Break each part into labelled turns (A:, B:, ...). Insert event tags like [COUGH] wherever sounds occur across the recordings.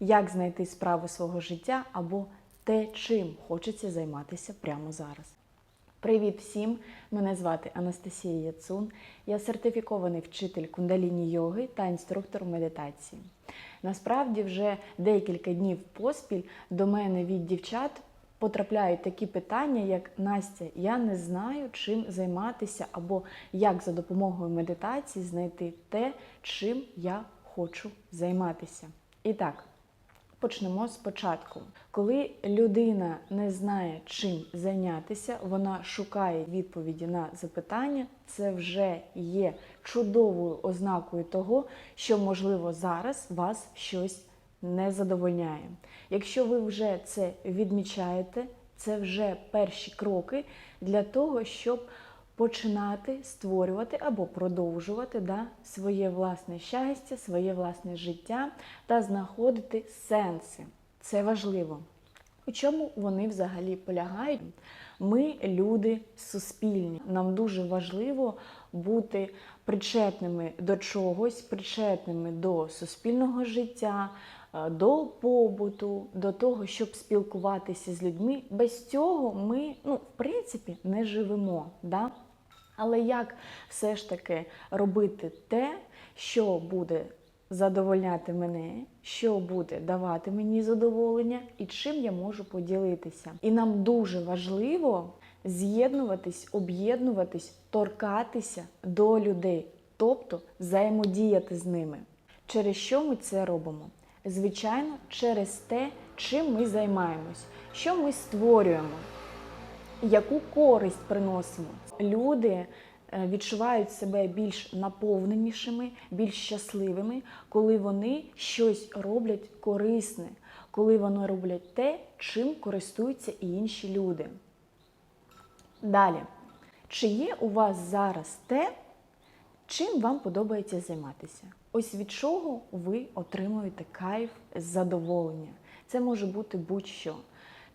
A: як знайти справу свого життя або те, чим хочеться займатися прямо зараз. Привіт всім! Мене звати Анастасія Яцун. Я сертифікований вчитель кундаліні йоги та інструктор медитації. Насправді, вже декілька днів поспіль до мене від дівчат потрапляють такі питання, як Настя, я не знаю, чим займатися, або як за допомогою медитації знайти те, чим я хочу займатися. І так. Почнемо спочатку. Коли людина не знає, чим зайнятися, вона шукає відповіді на запитання, це вже є чудовою ознакою того, що, можливо, зараз вас щось не задовольняє. Якщо ви вже це відмічаєте, це вже перші кроки для того, щоб починати створювати або продовжувати да, своє власне щастя, своє власне життя та знаходити сенси. Це важливо. У чому вони взагалі полягають? Ми люди суспільні. Нам дуже важливо бути причетними до чогось, причетними до суспільного життя, е, до побуту, до того, щоб спілкуватися з людьми. Без цього ми, ну, в принципі, не живемо. Да? Але як все ж таки робити те, що буде задовольняти мене, що буде давати мені задоволення і чим я можу поділитися? І нам дуже важливо з'єднуватись, об'єднуватись, торкатися до людей, тобто взаємодіяти з ними. Через що ми це робимо? Звичайно, через те, чим ми займаємось, що ми створюємо яку користь приносимо. Люди е, відчувають себе більш наповненішими, більш щасливими, коли вони щось роблять корисне, коли вони роблять те, чим користуються і інші люди. Далі, чи є у вас зараз те, чим вам подобається займатися? Ось від чого ви отримуєте кайф, задоволення. Це може бути будь-що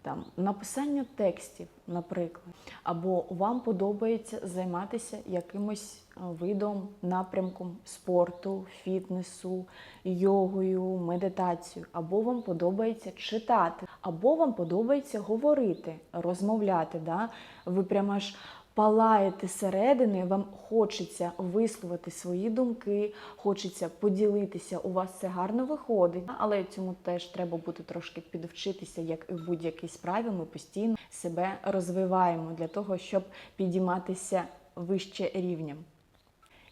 A: там написання текстів, наприклад, або вам подобається займатися якимось видом, напрямком спорту, фітнесу, йогою, медитацією, або вам подобається читати, або вам подобається говорити, розмовляти. Да? Ви прямо аж палаєте середини, вам хочеться висловити свої думки, хочеться поділитися. У вас це гарно виходить, але цьому теж треба буде трошки підвчитися, як і в будь-якій справі. Ми постійно себе розвиваємо для того, щоб підійматися вище рівнем.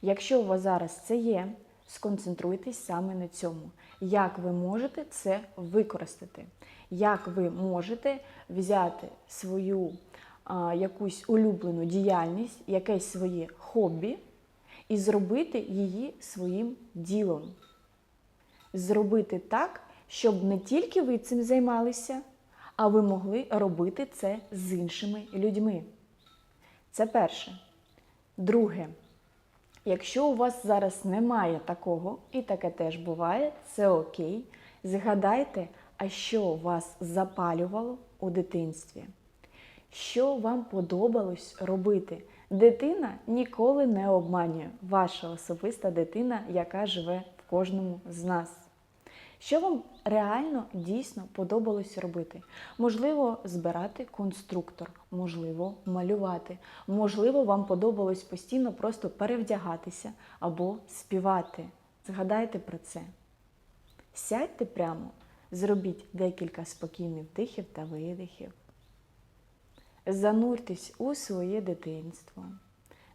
A: Якщо у вас зараз це є, сконцентруйтесь саме на цьому. Як ви можете це використати? Як ви можете взяти свою якусь улюблену діяльність, якесь своє хобі і зробити її своїм ділом? Зробити так, щоб не тільки ви цим займалися, а ви могли робити це з іншими людьми. Це перше. Друге. Якщо у вас зараз немає такого, і таке теж буває, це окей. Згадайте, а що вас запалювало у дитинстві? Що вам подобалось робити? Дитина ніколи не обманює ваша особиста дитина, яка живе в кожному з нас. Що вам реально дійсно подобалось робити? Можливо, збирати конструктор, можливо, малювати. Можливо, вам подобалось постійно просто перевдягатися або співати. Згадайте про це. Сядьте прямо, зробіть декілька спокійних вдихів та видихів. Зануртесь у своє дитинство.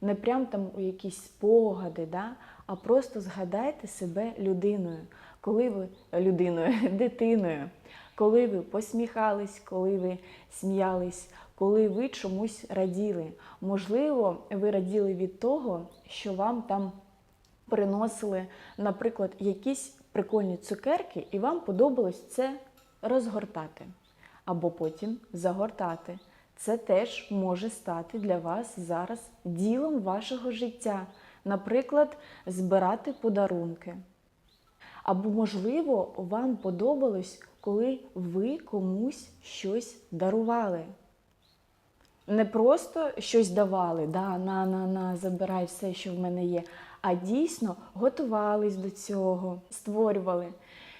A: Не прям там у якісь спогади, да? а просто згадайте себе людиною, коли ви людиною, [LAUGHS] дитиною, коли ви посміхались, коли ви сміялись, коли ви чомусь раділи. Можливо, ви раділи від того, що вам там приносили, наприклад, якісь прикольні цукерки, і вам подобалось це розгортати або потім загортати. Це теж може стати для вас зараз ділом вашого життя. Наприклад, збирати подарунки. Або, можливо, вам подобалось, коли ви комусь щось дарували. Не просто щось давали, да, на, на, на, забирай все, що в мене є, а дійсно готувались до цього, створювали.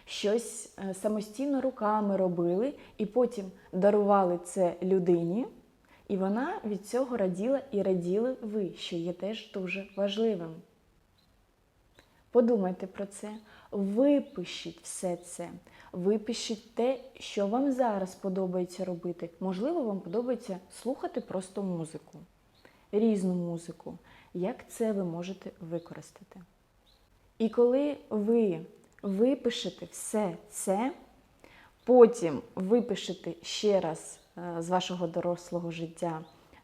A: Щось е, самостійно руками робили, і потім дарували це людині, і вона від цього раділа і раділи ви, що є теж дуже важливим. Подумайте про це, випишіть все це, випишіть те, що вам зараз подобається робити. Можливо, вам подобається слухати просто музику, різну музику. Як це ви можете використати? І коли ви випишете все це, потім випишете ще раз е, з вашого дорослого життя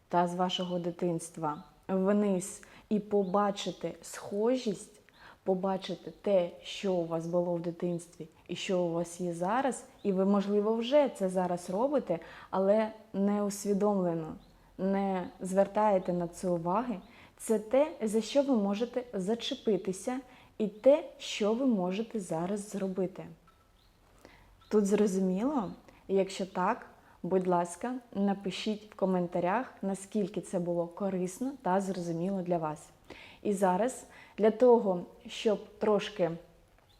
A: та з вашого дитинства вниз і побачите схожість, побачите те, що у вас було в дитинстві і що у вас є зараз, і ви, можливо, вже це зараз робите, але не усвідомлено, не звертаєте на це уваги. Це те, за що ви можете зачепитися, і те, що ви можете зараз зробити. Тут зрозуміло? Якщо так, будь ласка, напишіть в коментарях, наскільки це було корисно та зрозуміло для вас. І зараз для того, щоб трошки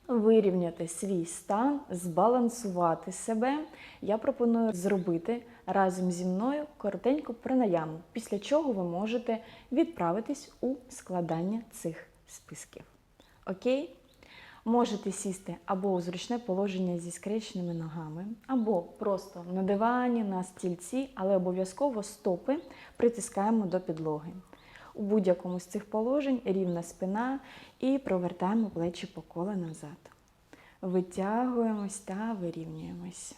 A: вирівняти свій стан, збалансувати себе, я пропоную зробити разом зі мною коротеньку пранаяму, після чого ви можете відправитись у складання цих списків. Окей? Можете сісти або у зручне положення зі скрещеними ногами, або просто на дивані, на стільці, але обов'язково стопи притискаємо до підлоги. У будь-якому з цих положень рівна спина і провертаємо плечі по колу назад. Витягуємось та вирівнюємось.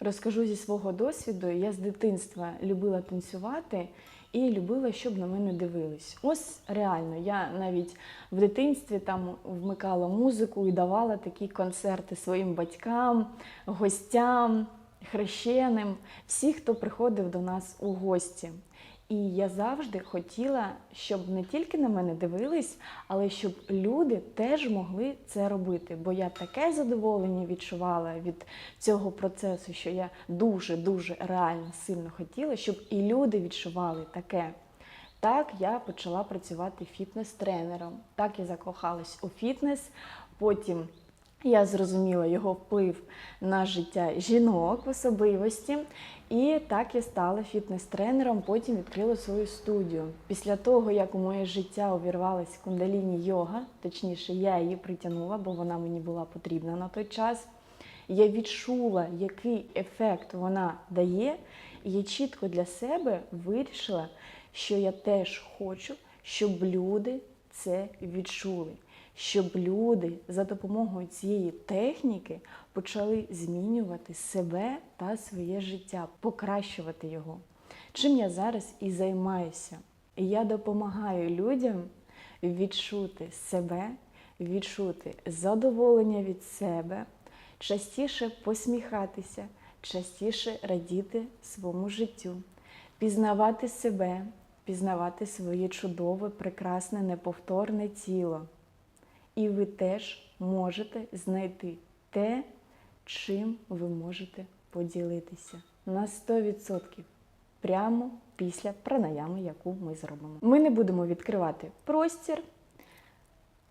A: Розкажу зі свого досвіду. Я з дитинства любила танцювати і любила, щоб на мене дивились. Ось реально, я навіть в дитинстві там вмикала музику і давала такі концерти своїм батькам, гостям, хрещеним, всі, хто приходив до нас у гості. І я завжди хотіла, щоб не тільки на мене дивились, але щоб люди теж могли це робити. Бо я таке задоволення відчувала від цього процесу, що я дуже-дуже реально сильно хотіла, щоб і люди відчували таке. Так я почала працювати фітнес-тренером. Так я закохалась у фітнес. Потім я зрозуміла його вплив на життя жінок в особливості. І так я стала фітнес-тренером, потім відкрила свою студію. Після того, як у моє життя увірвалася кундаліні йога, точніше, я її притягнула, бо вона мені була потрібна на той час. Я відчула, який ефект вона дає, і я чітко для себе вирішила, що я теж хочу, щоб люди це відчули щоб люди за допомогою цієї техніки почали змінювати себе та своє життя, покращувати його. Чим я зараз і займаюся. Я допомагаю людям відчути себе, відчути задоволення від себе, частіше посміхатися, частіше радіти своєму життю, пізнавати себе, пізнавати своє чудове, прекрасне, неповторне тіло. І ви теж можете знайти те, чим ви можете поділитися на 100% прямо після пранаями, яку ми зробимо. Ми не будемо відкривати простір.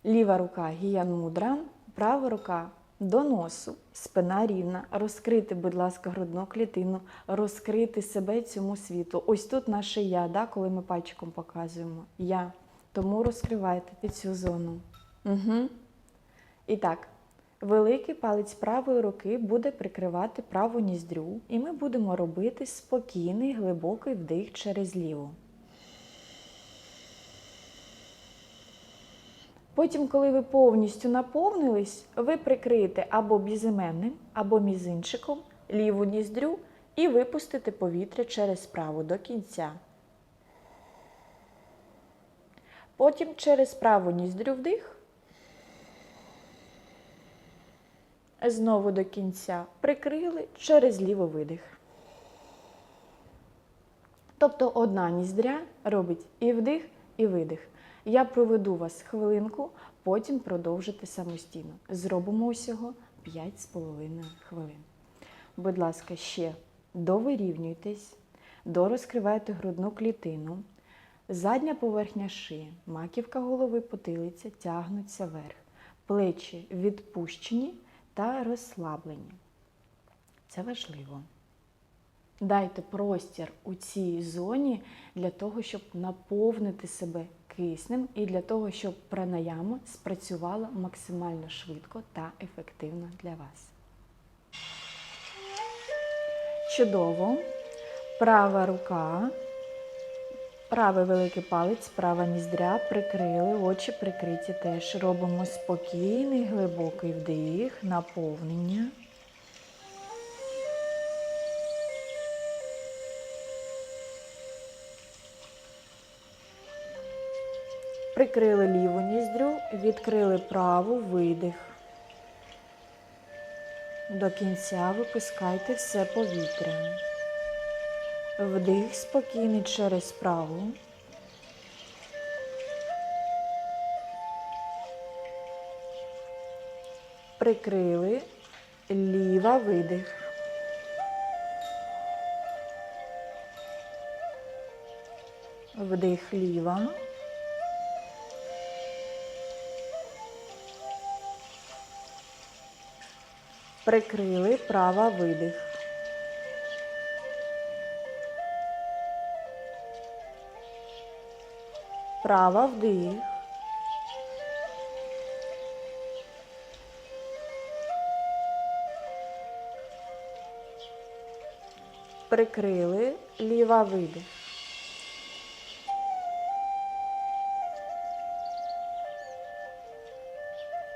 A: Ліва рука гіян мудра, права рука до носу, спина рівна. Розкрити, будь ласка, грудну клітину, розкрити себе цьому світу. Ось тут наше я, да, коли ми пальчиком показуємо я. Тому розкривайте цю зону. Угу. І так, великий палець правої руки буде прикривати праву ніздрю, і ми будемо робити спокійний глибокий вдих через ліву. Потім, коли ви повністю наповнились, ви прикриєте або безіменним, або мізинчиком ліву ніздрю і випустите повітря через праву до кінця. Потім через праву ніздрю вдих. Знову до кінця прикрили через лівий видих. Тобто одна ніздря робить і вдих, і видих. Я проведу вас хвилинку, потім продовжите самостійно. Зробимо усього 5,5 хвилин. Будь ласка, ще довирівнюйтесь, дорозкривайте грудну клітину, Задня поверхня шиї, маківка голови, потилиця тягнуться вверх. Плечі відпущені та розслаблені. Це важливо. Дайте простір у цій зоні для того, щоб наповнити себе киснем і для того, щоб пранаяма спрацювала максимально швидко та ефективно для вас. Чудово. Права рука, правий великий палець, права ніздря прикрили, очі прикриті теж. Робимо спокійний, глибокий вдих, наповнення. Прикрили ліву ніздрю, відкрили праву, видих. До кінця випускайте все повітря. Вдих спокійний через праву. Прикрили, ліва видих. Вдих ліва. Прикрили права видих. Права вдих. Прикрили ліва видих.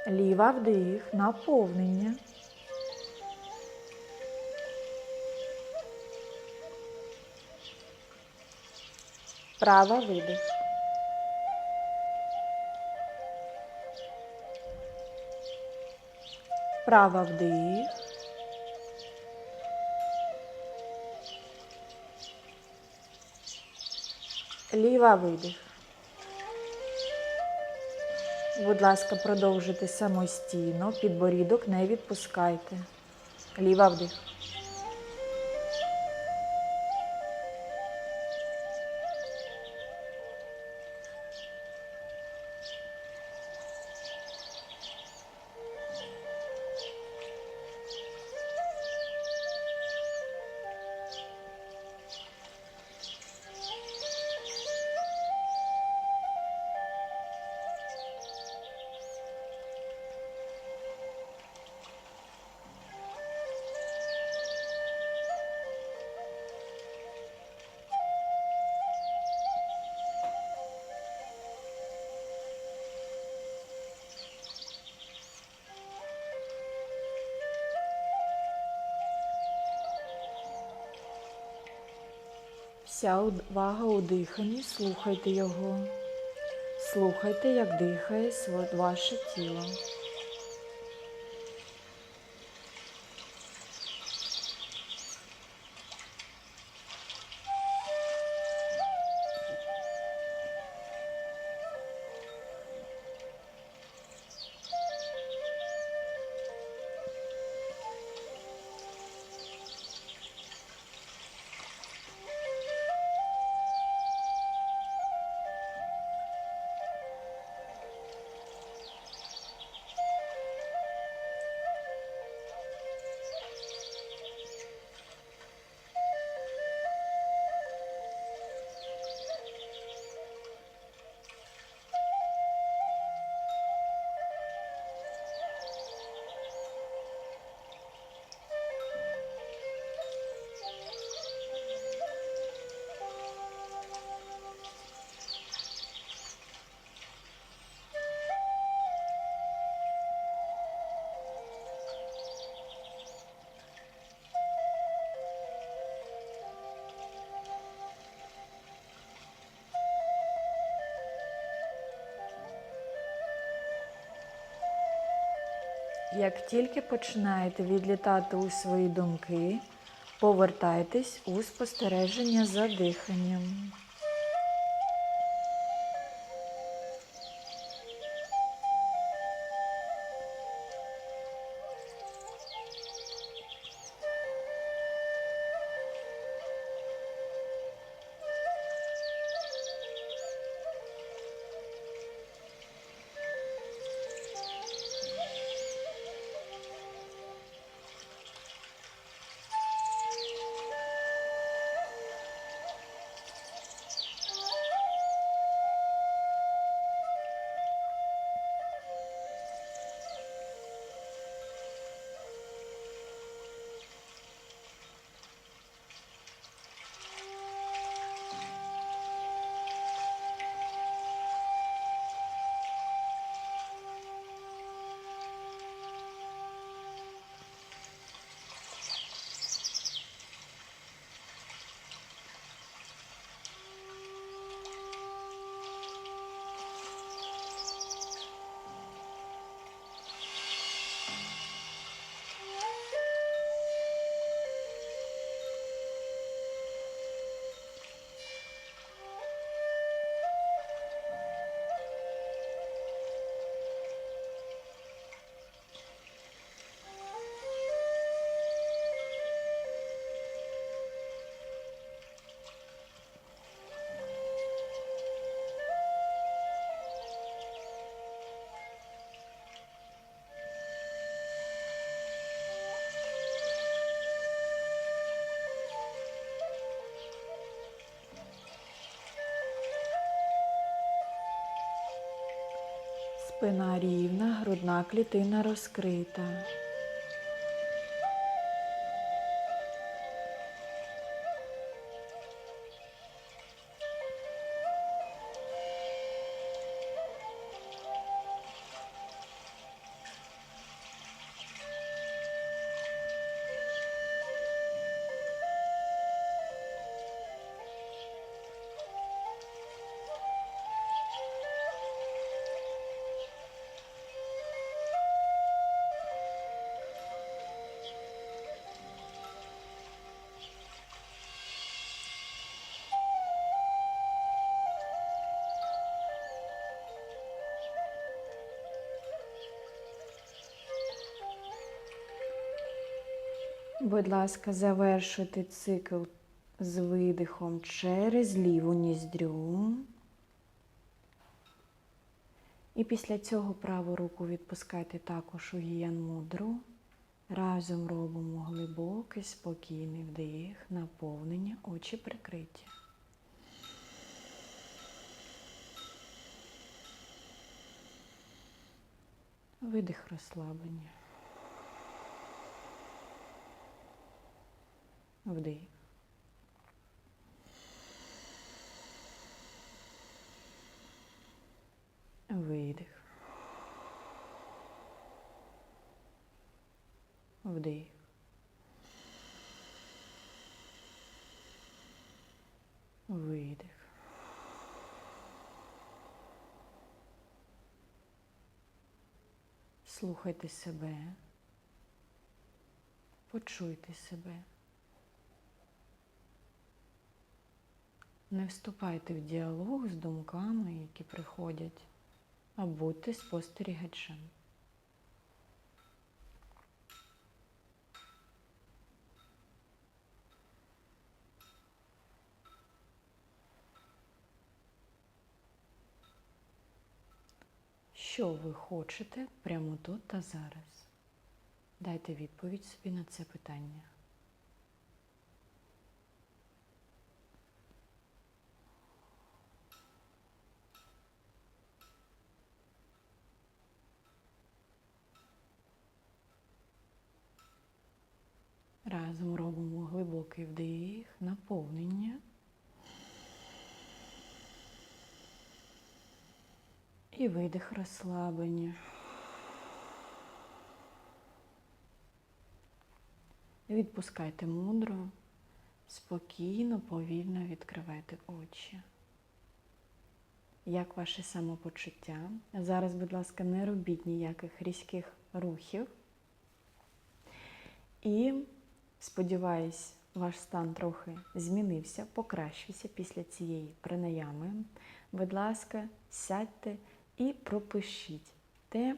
A: Ліва вдих, наповнення. Права видих. Права вдих. Ліва видих. Будь ласка, продовжуйте самостійно. Підборідок не відпускайте. Ліва вдих. Вся увага у диханні, слухайте його. Слухайте, як дихає ваше тіло. Як тільки починаєте відлітати у свої думки, повертайтесь у спостереження за диханням. Спина рівна, грудна клітина розкрита. Будь ласка, завершуйте цикл з видихом через ліву ніздрю. І після цього праву руку відпускайте також у гіян мудру. Разом робимо глибокий, спокійний вдих, наповнення, очі прикриті. Видих розслаблення. Вдих. Видих. Вдих. Видих. Слухайте себе. Почуйте себе. Не вступайте в діалог з думками, які приходять, а будьте спостерігачем. Що ви хочете прямо тут та зараз? Дайте відповідь собі на це питання. Разом робимо глибокий вдих, наповнення. І видих розслаблення. Відпускайте мудро, спокійно, повільно відкривайте очі. Як ваше самопочуття? Зараз, будь ласка, не робіть ніяких різких рухів. І сподіваюсь, ваш стан трохи змінився, покращився після цієї пранаями. Будь ласка, сядьте і пропишіть те,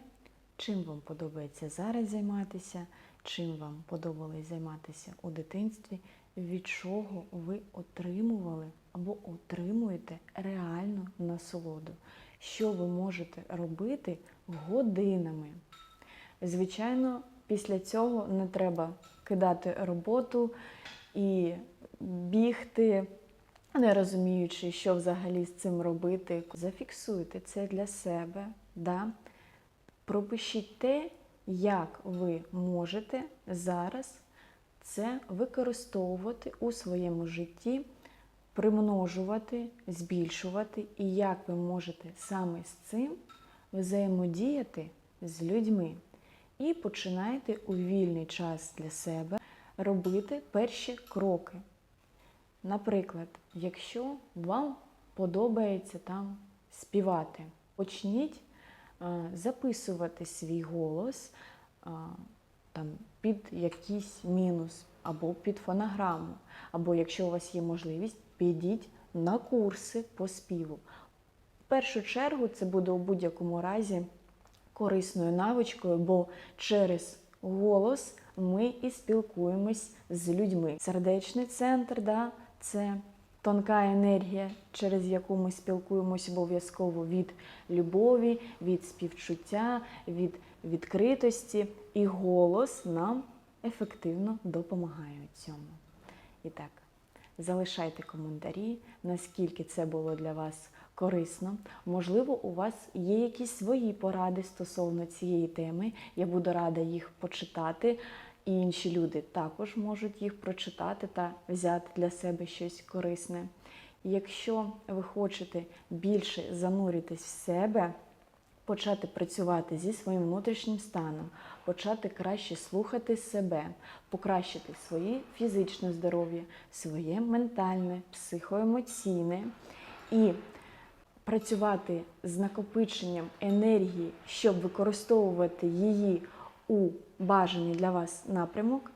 A: чим вам подобається зараз займатися, чим вам подобалось займатися у дитинстві, від чого ви отримували або отримуєте реальну насолоду, що ви можете робити годинами. Звичайно, після цього не треба кидати роботу і бігти, не розуміючи, що взагалі з цим робити. Зафіксуйте це для себе, да? пропишіть те, як ви можете зараз це використовувати у своєму житті, примножувати, збільшувати, і як ви можете саме з цим взаємодіяти з людьми. І починайте у вільний час для себе робити перші кроки. Наприклад, якщо вам подобається там співати, почніть е, записувати свій голос е, там, під якийсь мінус, або під фонограму, або якщо у вас є можливість, підіть на курси по співу. В першу чергу це буде у будь-якому разі корисною навичкою, бо через голос ми і спілкуємось з людьми. Сердечний центр, да, це тонка енергія, через яку ми спілкуємось обов'язково від любові, від співчуття, від відкритості. І голос нам ефективно допомагає у цьому. І так, залишайте коментарі, наскільки це було для вас корисно. Можливо, у вас є якісь свої поради стосовно цієї теми. Я буду рада їх почитати. І інші люди також можуть їх прочитати та взяти для себе щось корисне. Якщо ви хочете більше зануритись в себе, почати працювати зі своїм внутрішнім станом, почати краще слухати себе, покращити своє фізичне здоров'я, своє ментальне, психоемоційне і працювати з накопиченням енергії, щоб використовувати її у бажаний для вас напрямок,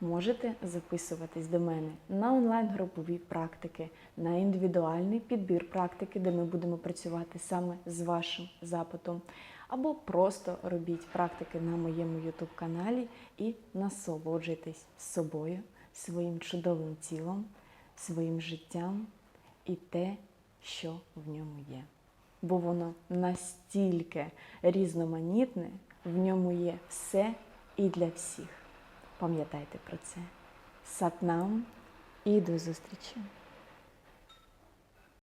A: можете записуватись до мене на онлайн-групові практики, на індивідуальний підбір практики, де ми будемо працювати саме з вашим запитом. Або просто робіть практики на моєму YouTube каналі і насолоджуйтесь собою, своїм чудовим тілом, своїм життям і те, що в ньому є. Бо воно настільки різноманітне, в ньому є все і для всіх. Пам'ятайте про це. Сатнам і до зустрічі!